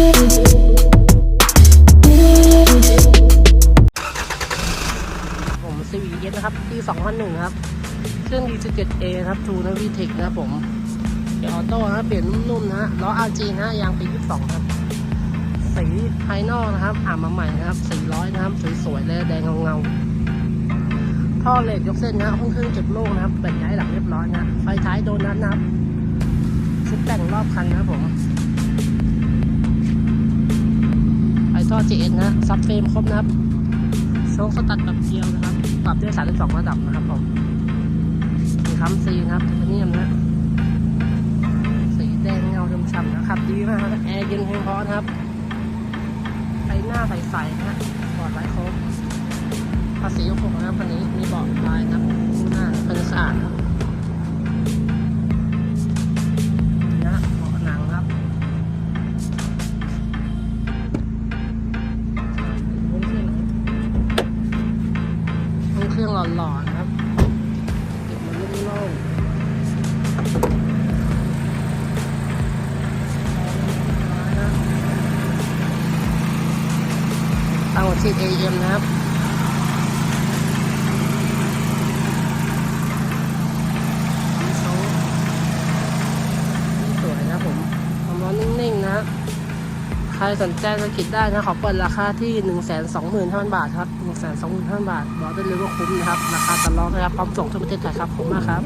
ผม CVS นะครับปี2001 ครับ เครื่อง D17A ครับ True Navy Tech นะครับผมเกียร์ออโต้นะเปลี่ยนนุ่มๆนะล้อ RG นะฮะยางปี 22 ครับ สีภายนอกนะครับ อ่ามาใหม่นะครับ 400 นะครับ สวยๆเลยแดงเงาๆท่อเหล็กยกเส้นนะครับห้องเครื่องเก็บโล่งนะครับแบ่งย้ายหลังเรียบร้อยนะ ไฟท้ายโดนัทนะครับชุดแต่งรอบคันนะครับผม ท่อ JS นะฮะซับเฟรมครบนะครับโชคสตัดแบบเดียวนะครับ ปรับได้32ระดับนะครับผมมีคัมซีนะครับเทเนียมนะ สีแดงเงาดำฉ่ำนะครับ ดีมากนะแอร์เย็นเพียงพอนะครับไฟหน้าใสๆนะบอดไร้โค้งภาษียกหกนะครับคันนี้มีเบาะ ห้องเครื่องหล่อๆนครับเก็บมันโล่งๆตั้งหัวฉีด AM นะครับ ใครสนใจสกิดได้นะขอเปิดราคาที่ 1 2 5 0 0 0 บาทครับ 1 2 5 0 0 0 บาท บอกได้เลยว่าคุ้มนะครับ ราคาตลอดนะครับพร้อมส่งทั่วประเทศไทยครับ ขอบคุณมากครับ